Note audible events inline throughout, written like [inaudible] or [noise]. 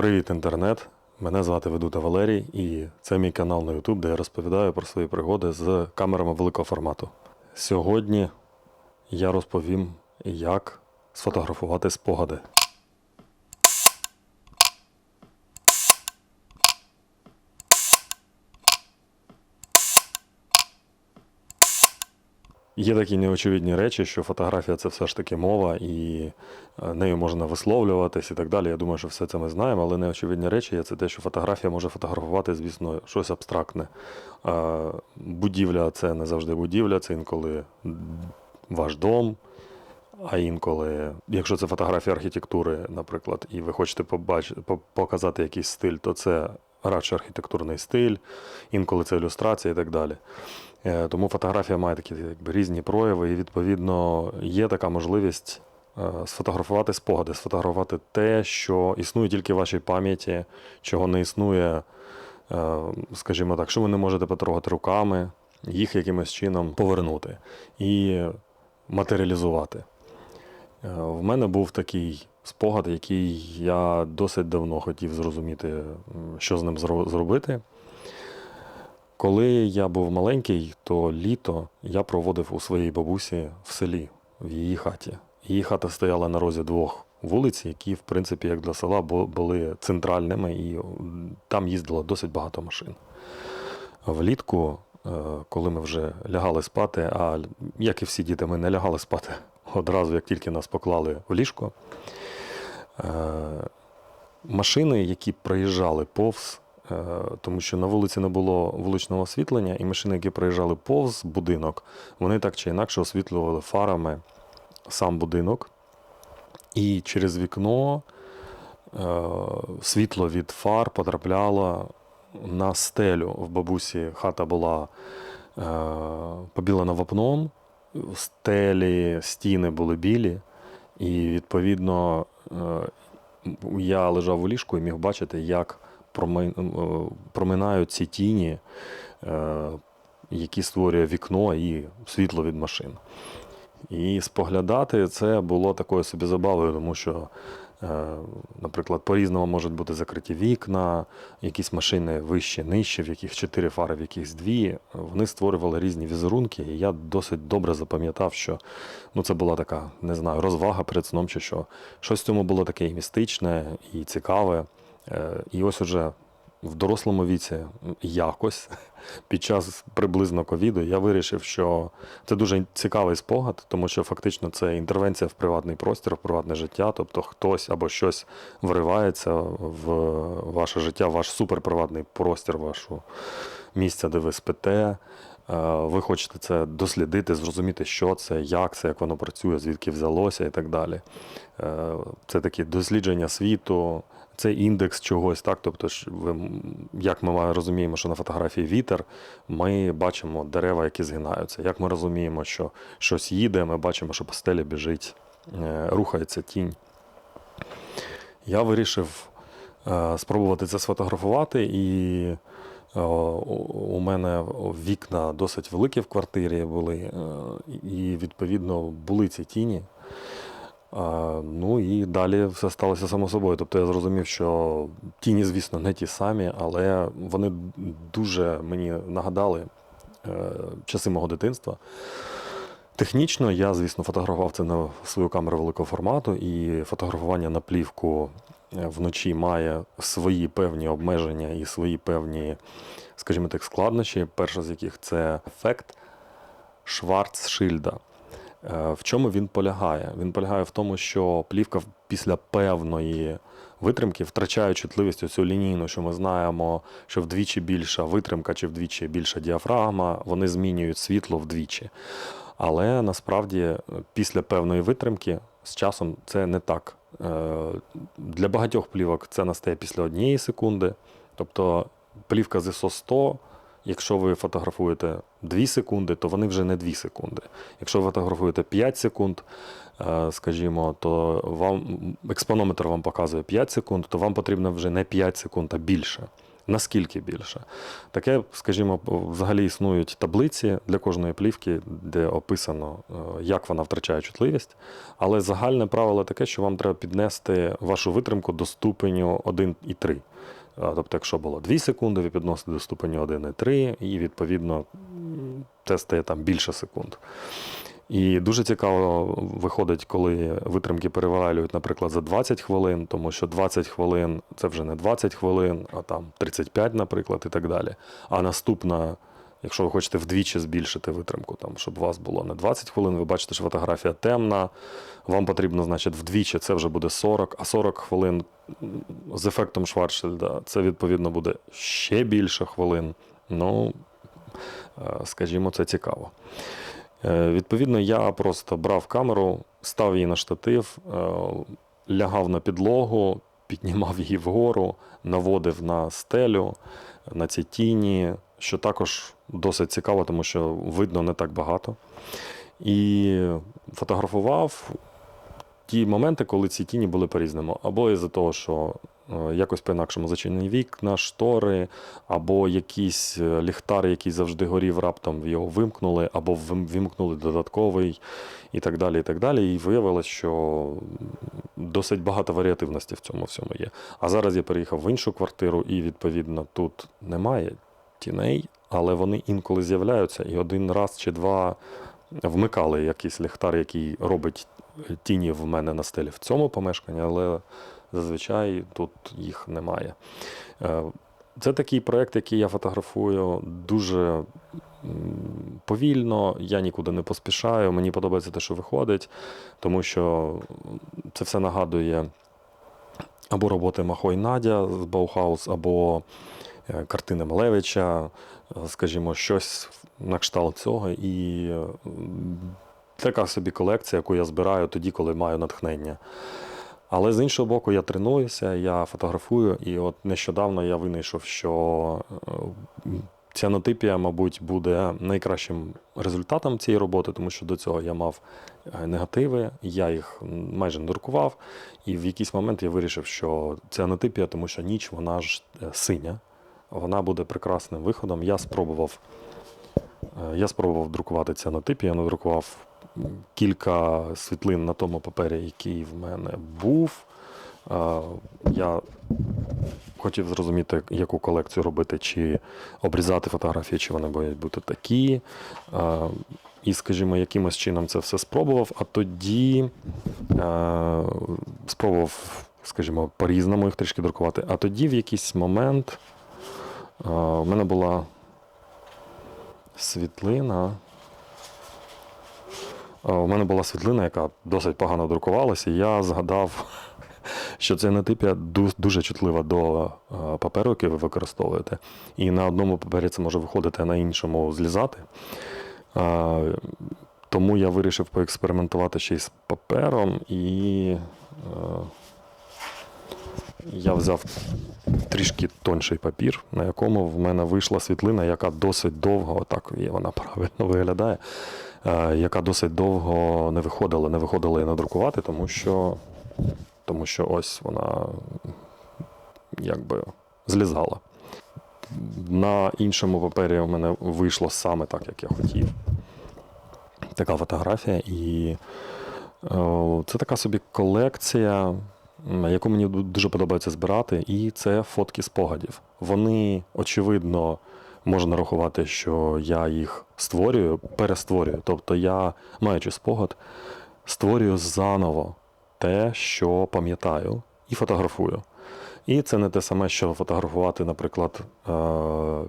Привіт, інтернет! Мене звати Ведута Валерій, і це мій канал на YouTube, де я розповідаю про свої пригоди з камерами великого формату. Сьогодні я розповім, як сфотографувати спогади. Є такі неочевидні речі, що фотографія це все ж таки мова, і е, нею можна висловлюватись і так далі. Я думаю, що все це ми знаємо, але неочевидні речі це те, що фотографія може фотографувати, звісно, щось абстрактне. Будівля це не завжди будівля, це інколи ваш дом. А інколи, якщо це фотографія архітектури, наприклад, і ви хочете побачити, показати якийсь стиль, то це радше архітектурний стиль, інколи це ілюстрація і так далі. Е, Тому фотографія має такі якби, різні прояви, і відповідно є така можливість е, сфотографувати спогади, сфотографувати те, що існує тільки в вашій пам'яті, чого не існує, е, скажімо так, що ви не можете потрогати руками, їх якимось чином повернути і матеріалізувати. В мене був такий спогад, який я досить давно хотів зрозуміти, що з ним зробити. Коли я був маленький, то літо я проводив у своїй бабусі в селі, в її хаті. Її хата стояла на розі двох вулиць, які, в принципі, як для села, були центральними, і там їздило досить багато машин. Влітку, е, коли ми вже лягали спати, а як і всі діти, ми не лягали спати [laughs] одразу, як тільки нас поклали в ліжко. Е, Машини, які проїжджали повз, е, тому що на вулиці не було вуличного освітлення, і машини, які проїжджали повз будинок, вони так чи інакше освітлювали фарами сам будинок. І через вікно е, світло від фар потрапляло на стелю. В бабусі хата була побілена вапном, стелі, стіни були білі, і відповідно я лежав у ліжку і міг бачити, як е, проминають ці тіні, е, які створює вікно і світло від машин. І споглядати це було такою собі забавою, тому що, наприклад, по-різному можуть бути закриті вікна, якісь машини вище, нижче, в яких чотири фари, в яких дві. Вони створювали різні візерунки, і я досить добре запам'ятав, що ну, це була така, не знаю, розвага перед сном, чи що. Щось в цьому було таке і містичне, і цікаве. Е, І ось уже в дорослому віці якось [laughs] під час приблизно ковіду я вирішив, що це дуже цікавий спогад, тому що фактично це інтервенція в приватний простір, в приватне життя. Тобто хтось або щось вривається в ваше життя, ваш суперприватний простір, вашу місце, де ви спите. Е, Ви хочете це дослідити, зрозуміти, що це, як це, як воно працює, звідки взялося і так далі. Е, Це такі дослідження світу, це індекс чогось, так. Тобто, як ми розуміємо, що на фотографії вітер, ми бачимо дерева, які згинаються. Як ми розуміємо, що щось їде, ми бачимо, що по біжить, е, рухається тінь. Я вирішив е, спробувати це сфотографувати, і е, у- мене вікна досить великі в квартирі були, і відповідно були ці тіні. Ну і далі все сталося само собою. Тобто я зрозумів, що тіні, звісно, не ті самі, але вони дуже мені нагадали е, часи мого дитинства. Технічно я, звісно, фотографував це на свою камеру великого формату, і фотографування на плівку е, вночі має свої певні обмеження і свої певні, скажімо так, складнощі. Перша з яких це ефект Шварцшильда. Е, В чому він полягає? Він полягає в тому, що плівка після певної витримки втрачає чутливість оцю лінійну, що ми знаємо, що вдвічі більша витримка чи вдвічі більша діафрагма, вони змінюють світло вдвічі. Але насправді е, після певної витримки з часом це не так. Е, Для багатьох плівок це настає після однієї секунди. Тобто плівка з ISO 100, якщо ви фотографуєте 2 секунди, то вони вже не 2 секунди. Якщо ви фотографуєте 5 секунд, е, скажімо, то вам експонометр вам показує 5 секунд, то вам потрібно вже не 5 секунд, а більше. Наскільки більше? Таке, скажімо, взагалі існують таблиці для кожної плівки, де описано, е, як вона втрачає чутливість. Але загальне правило таке, що вам треба піднести вашу витримку до ступеню 1,3. Тобто, якщо було 2 секунди, ви підносите до ступеню 1,3, і відповідно те стає там більше секунд. І дуже цікаво виходить, коли витримки перевалюють, наприклад, за 20 хвилин, тому що 20 хвилин це вже не 20 хвилин, а там 35, наприклад, і так далі. А наступна, якщо ви хочете вдвічі збільшити витримку, там, щоб у вас було не 20 хвилин, ви бачите, що фотографія темна, вам потрібно, значить, вдвічі це вже буде 40, а 40 хвилин з ефектом Шварцшильда це відповідно буде ще більше хвилин. Ну, е, скажімо, це цікаво. Е, Відповідно, я просто брав камеру, став її на штатив, е, лягав на підлогу, піднімав її вгору, наводив на стелю, на ці тіні, що також досить цікаво, тому що видно не так багато. І фотографував ті моменти, коли ці тіні були по-різному. Або із-за того, що е, якось по-інакшому зачинені вікна, штори, або якийсь е, ліхтар, який завжди горів, раптом його вимкнули, або вимкнули додатковий, і так далі. І так далі. І виявилось, що досить багато варіативності в цьому всьому є. А зараз я переїхав в іншу квартиру, і відповідно тут немає тіней, але вони інколи з'являються, і один раз чи два вмикали якийсь ліхтар, який робить тіні в мене на стелі в цьому помешканні, але зазвичай тут їх немає. Е, Це такий проєкт, який я фотографую дуже повільно, я нікуди не поспішаю. Мені подобається те, що виходить, тому що це все нагадує або роботи Махой Надя з Баухаус, або картини Малевича, е, скажімо, щось на кшталт цього. І е, така собі колекція, яку я збираю тоді, коли маю натхнення. Але з іншого боку, я тренуюся, я фотографую, і от нещодавно я винайшов, що е, ціанотипія, мабуть, буде найкращим результатом цієї роботи, тому що до цього я мав е, негативи, я їх майже не друкував. І в якийсь момент я вирішив, що ціанотипія, тому що ніч вона ж е, синя, вона буде прекрасним виходом. Я спробував, е, я спробував друкувати ціанотипію, я надрукував кілька світлин на тому папері, який в мене був. Е, Я хотів зрозуміти, яку колекцію робити, чи обрізати фотографії, чи вони мають бути такі. Е, І, скажімо, якимось чином це все спробував, а тоді спробував, скажімо, по-різному їх трішки друкувати. А тоді в якийсь момент в мене була світлина. У мене була світлина, яка досить погано друкувалася, і я згадав, [laughs] що це нетипія ду- дуже чутлива до паперу, який ви використовуєте. І на одному папері це може виходити, а на іншому злізати. Тому я вирішив поекспериментувати ще й з папером, і я взяв трішки тонший папір, на якому в мене вийшла світлина, яка досить довго, так вона правильно виглядає, е, яка досить довго не виходила, не виходила її надрукувати, тому що, тому що ось вона якби злізала. На іншому папері у мене вийшло саме так, як я хотів. Така фотографія. І е, це така собі колекція, яку мені дуже подобається збирати, і це фотки спогадів. Вони, очевидно, можна рахувати, що я їх створюю, перестворюю. Тобто я, маючи спогад, створюю заново те, що пам'ятаю, і фотографую. І це не те саме, що фотографувати, наприклад, е,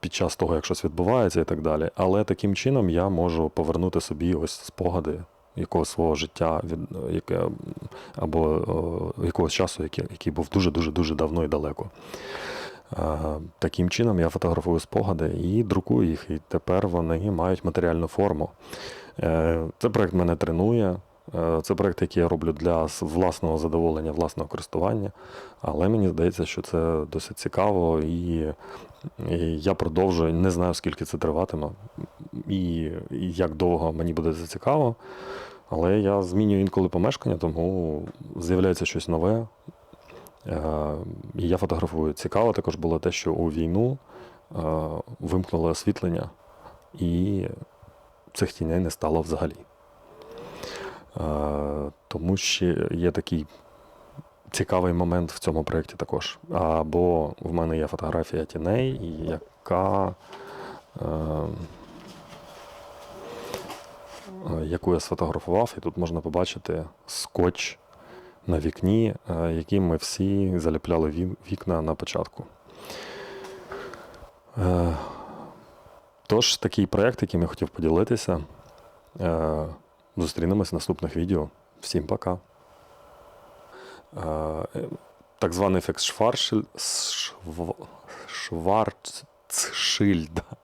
під час того, як щось відбувається і так далі. Але таким чином я можу повернути собі ось спогади якогось свого життя, від, яке, або е, якогось часу, який, який був дуже-дуже дуже давно і далеко. Е, Таким чином я фотографую спогади і друкую їх, і тепер вони мають матеріальну форму. Е, Це проект мене тренує. Це проект, який я роблю для власного задоволення, власного користування. Але мені здається, що це досить цікаво, і я продовжую. Не знаю, скільки це триватиме, і, і як довго мені буде це цікаво. Але я змінюю інколи помешкання, тому з'являється щось нове. Е, І я фотографую. Цікаво також було те, що у війну е, вимкнули освітлення, і цих тіней не стало взагалі. Е, Тому ще є такий цікавий момент в цьому проєкті також. Або в мене є фотографія тіней, яка. Е, Яку я сфотографував, і тут можна побачити скотч на вікні, е, яким ми всі заліпляли вікна на початку. Е, Тож, такий проєкт, яким я хотів поділитися. Зустрінемось в наступних відео. Всім пока. Так званий ефект Шварцшильда.